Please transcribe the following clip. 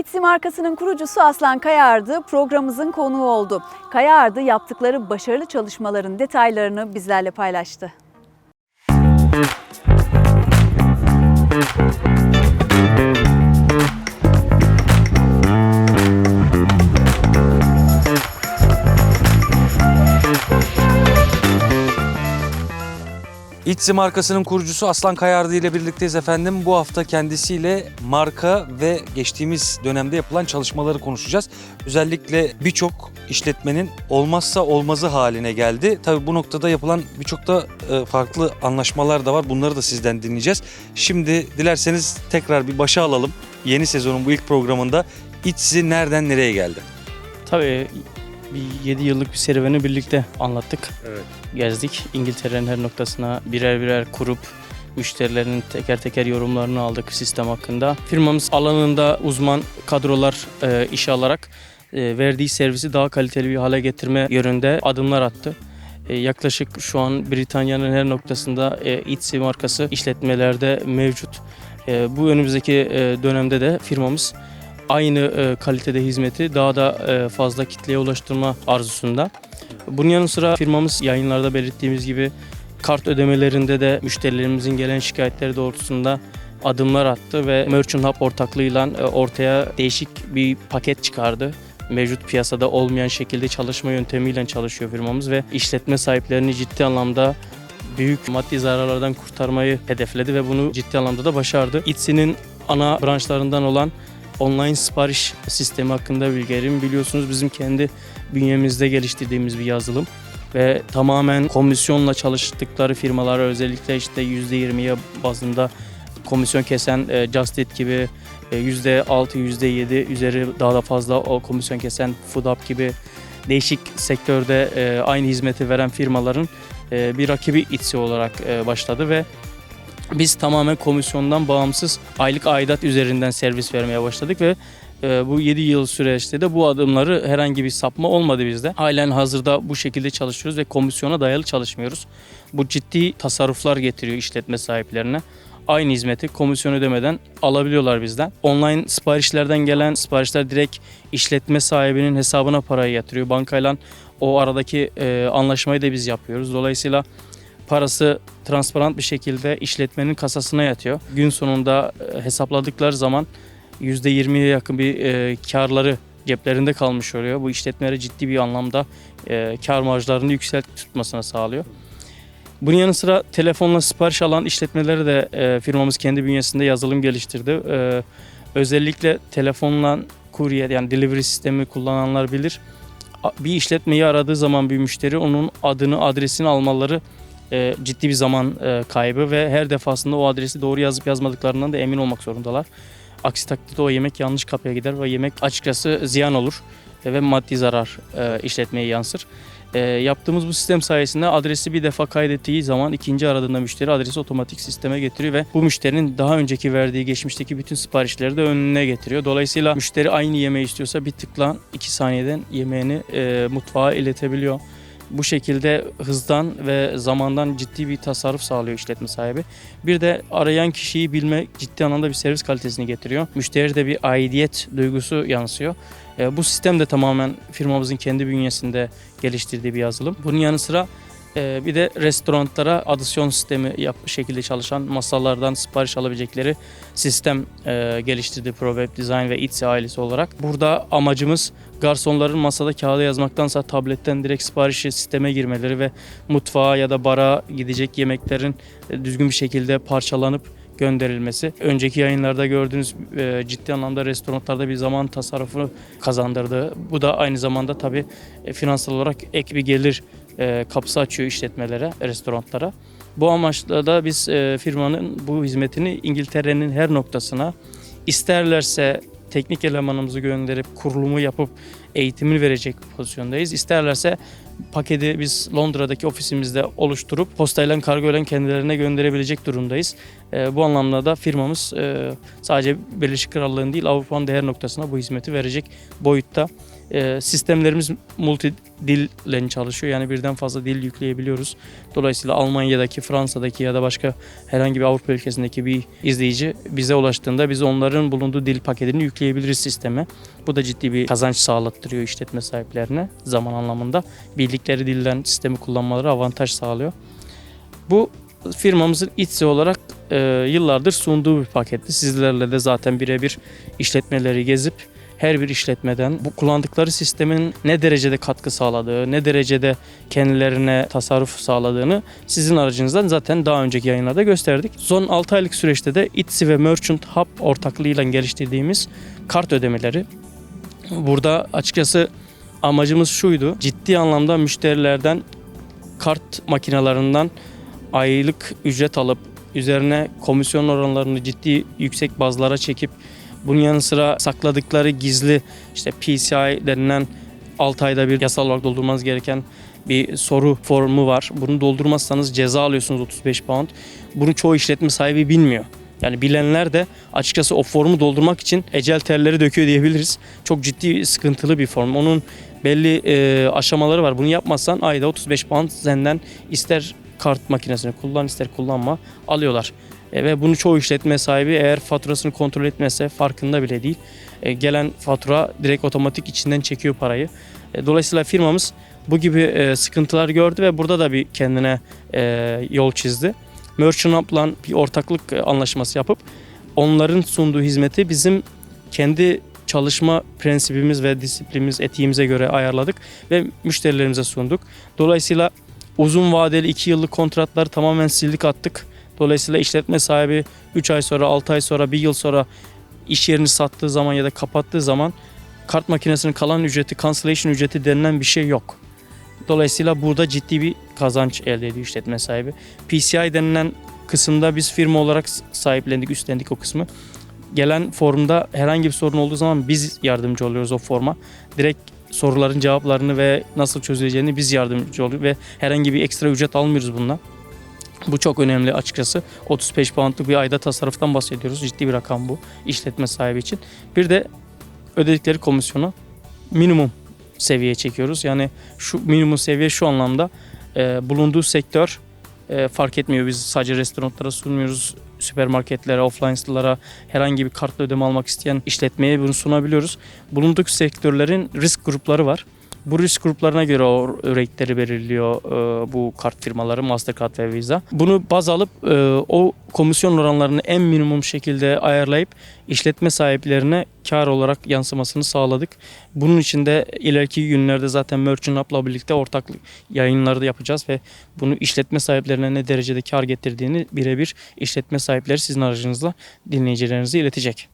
İTSİ markasının kurucusu Aslan Kayardı programımızın konuğu oldu. Kayardı yaptıkları başarılı çalışmaların detaylarını bizlerle paylaştı. İtzi markasının kurucusu Aslan Kayardı ile birlikteyiz efendim. Bu hafta kendisiyle marka ve geçtiğimiz dönemde yapılan çalışmaları konuşacağız. Özellikle birçok işletmenin olmazsa olmazı haline geldi. Tabii bu noktada yapılan birçok da e, farklı anlaşmalar da var. Bunları da sizden dinleyeceğiz. Şimdi dilerseniz tekrar bir başa alalım. Yeni sezonun bu ilk programında İtzi nereden nereye geldi? Tabii bir 7 yıllık bir serüveni birlikte anlattık. Evet. Gezdik. İngiltere'nin her noktasına birer birer kurup müşterilerin teker teker yorumlarını aldık sistem hakkında. Firmamız alanında uzman kadrolar e, işe alarak e, verdiği servisi daha kaliteli bir hale getirme yönünde adımlar attı. E, yaklaşık şu an Britanya'nın her noktasında e, Etsy markası işletmelerde mevcut. E, bu önümüzdeki e, dönemde de firmamız aynı e, kalitede hizmeti daha da e, fazla kitleye ulaştırma arzusunda. Bunun yanı sıra firmamız yayınlarda belirttiğimiz gibi kart ödemelerinde de müşterilerimizin gelen şikayetleri doğrultusunda adımlar attı ve Merchant Hub ortaklığıyla e, ortaya değişik bir paket çıkardı. Mevcut piyasada olmayan şekilde çalışma yöntemiyle çalışıyor firmamız ve işletme sahiplerini ciddi anlamda büyük maddi zararlardan kurtarmayı hedefledi ve bunu ciddi anlamda da başardı. Itsy'nin ana branşlarından olan online sipariş sistemi hakkında bilgi vereyim. Biliyorsunuz bizim kendi bünyemizde geliştirdiğimiz bir yazılım ve tamamen komisyonla çalıştıkları firmalara özellikle işte %20'ye bazında komisyon kesen e, Just Eat gibi e, %6, %7 üzeri daha da fazla o komisyon kesen FoodUp gibi değişik sektörde e, aynı hizmeti veren firmaların e, bir rakibi Etsy olarak e, başladı ve biz tamamen komisyondan bağımsız aylık aidat üzerinden servis vermeye başladık ve e, bu 7 yıl süreçte de bu adımları herhangi bir sapma olmadı bizde. Halen hazırda bu şekilde çalışıyoruz ve komisyona dayalı çalışmıyoruz. Bu ciddi tasarruflar getiriyor işletme sahiplerine. Aynı hizmeti komisyon ödemeden alabiliyorlar bizden. Online siparişlerden gelen siparişler direkt işletme sahibinin hesabına parayı yatırıyor. Bankayla o aradaki e, anlaşmayı da biz yapıyoruz. Dolayısıyla parası transparan bir şekilde işletmenin kasasına yatıyor. Gün sonunda e, hesapladıkları zaman %20'ye yakın bir e, karları ceplerinde kalmış oluyor. Bu işletmelere ciddi bir anlamda e, kar marjlarını yükselt tutmasına sağlıyor. Bunun yanı sıra telefonla sipariş alan işletmelere de e, firmamız kendi bünyesinde yazılım geliştirdi. E, özellikle telefonla kurye yani delivery sistemi kullananlar bilir. Bir işletmeyi aradığı zaman bir müşteri onun adını, adresini almaları e, ciddi bir zaman e, kaybı ve her defasında o adresi doğru yazıp yazmadıklarından da emin olmak zorundalar. Aksi takdirde o yemek yanlış kapıya gider ve yemek açıkçası ziyan olur e, ve maddi zarar e, işletmeye yansır. E, yaptığımız bu sistem sayesinde adresi bir defa kaydettiği zaman ikinci aradığında müşteri adresi otomatik sisteme getiriyor ve bu müşterinin daha önceki verdiği geçmişteki bütün siparişleri de önüne getiriyor. Dolayısıyla müşteri aynı yemeği istiyorsa bir tıkla 2 saniyeden yemeğini e, mutfağa iletebiliyor. Bu şekilde hızdan ve zamandan ciddi bir tasarruf sağlıyor işletme sahibi. Bir de arayan kişiyi bilme ciddi anlamda bir servis kalitesini getiriyor. Müşteri de bir aidiyet duygusu yansıyor. E, bu sistem de tamamen firmamızın kendi bünyesinde geliştirdiği bir yazılım. Bunun yanı sıra e, bir de restoranlara adisyon sistemi yap şekilde çalışan masalardan sipariş alabilecekleri sistem e, geliştirdi ProWeb Design ve Etsy ailesi olarak. Burada amacımız garsonların masada kağıda yazmaktansa tabletten direkt siparişi sisteme girmeleri ve mutfağa ya da bara gidecek yemeklerin e, düzgün bir şekilde parçalanıp gönderilmesi. Önceki yayınlarda gördüğünüz e, ciddi anlamda restoranlarda bir zaman tasarrufu kazandırdı. Bu da aynı zamanda tabii e, finansal olarak ek bir gelir e, kapısı açıyor işletmelere, restoranlara. Bu amaçla da biz e, firmanın bu hizmetini İngiltere'nin her noktasına isterlerse teknik elemanımızı gönderip kurulumu yapıp eğitimini verecek pozisyondayız. İsterlerse paketi biz Londra'daki ofisimizde oluşturup postayla kargoyla kendilerine gönderebilecek durumdayız. E, bu anlamda da firmamız e, sadece Birleşik Krallığın değil Avrupa'nın değer noktasına bu hizmeti verecek boyutta. E, sistemlerimiz multi dille çalışıyor. Yani birden fazla dil yükleyebiliyoruz. Dolayısıyla Almanya'daki, Fransa'daki ya da başka herhangi bir Avrupa ülkesindeki bir izleyici bize ulaştığında biz onların bulunduğu dil paketini yükleyebiliriz sisteme. Bu da ciddi bir kazanç sağlattırıyor işletme sahiplerine zaman anlamında. Bildikleri dilden sistemi kullanmaları avantaj sağlıyor. Bu firmamızın İTSE olarak e, yıllardır sunduğu bir paketti. Sizlerle de zaten birebir işletmeleri gezip her bir işletmeden bu kullandıkları sistemin ne derecede katkı sağladığı, ne derecede kendilerine tasarruf sağladığını sizin aracınızdan zaten daha önceki yayınlarda gösterdik. Son 6 aylık süreçte de Itsi ve Merchant Hub ortaklığıyla geliştirdiğimiz kart ödemeleri. Burada açıkçası amacımız şuydu. Ciddi anlamda müşterilerden kart makinalarından aylık ücret alıp üzerine komisyon oranlarını ciddi yüksek bazlara çekip bunun yanı sıra sakladıkları gizli işte PCI denilen 6 ayda bir yasal olarak doldurmanız gereken bir soru formu var. Bunu doldurmazsanız ceza alıyorsunuz 35 pound. Bunu çoğu işletme sahibi bilmiyor. Yani bilenler de açıkçası o formu doldurmak için ecel terleri döküyor diyebiliriz. Çok ciddi sıkıntılı bir form. Onun belli e, aşamaları var. Bunu yapmazsan ayda 35 pound senden ister kart makinesini kullan ister kullanma alıyorlar. E, ve bunu çoğu işletme sahibi eğer faturasını kontrol etmezse farkında bile değil. E, gelen fatura direkt otomatik içinden çekiyor parayı. E, dolayısıyla firmamız bu gibi sıkıntılar gördü ve burada da bir kendine yol çizdi. Merchant Hub'la bir ortaklık anlaşması yapıp onların sunduğu hizmeti bizim kendi çalışma prensibimiz ve disiplinimiz, etiğimize göre ayarladık ve müşterilerimize sunduk. Dolayısıyla uzun vadeli 2 yıllık kontratları tamamen sildik attık. Dolayısıyla işletme sahibi 3 ay sonra, 6 ay sonra, 1 yıl sonra iş yerini sattığı zaman ya da kapattığı zaman kart makinesinin kalan ücreti, cancellation ücreti denilen bir şey yok. Dolayısıyla burada ciddi bir kazanç elde ediyor işletme sahibi. PCI denilen kısımda biz firma olarak sahiplendik, üstlendik o kısmı. Gelen formda herhangi bir sorun olduğu zaman biz yardımcı oluyoruz o forma. Direkt soruların cevaplarını ve nasıl çözüleceğini biz yardımcı oluyoruz ve herhangi bir ekstra ücret almıyoruz bundan. Bu çok önemli açıkçası. 35 poundluk bir ayda tasarruftan bahsediyoruz. Ciddi bir rakam bu işletme sahibi için. Bir de ödedikleri komisyonu minimum seviyeye çekiyoruz. Yani şu minimum seviye şu anlamda e, bulunduğu sektör e, fark etmiyor. Biz sadece restoranlara sunmuyoruz. Süpermarketlere, offline'lara herhangi bir kartla ödeme almak isteyen işletmeye bunu sunabiliyoruz. Bulunduğu sektörlerin risk grupları var. Bu risk gruplarına göre o rate'leri belirliyor e, bu kart firmaları Mastercard ve Visa. Bunu baz alıp e, o komisyon oranlarını en minimum şekilde ayarlayıp işletme sahiplerine kar olarak yansımasını sağladık. Bunun için de ileriki günlerde zaten Merchant Hub'la birlikte ortaklık yayınları da yapacağız ve bunu işletme sahiplerine ne derecede kar getirdiğini birebir işletme sahipleri sizin aracınızla dinleyicilerinize iletecek.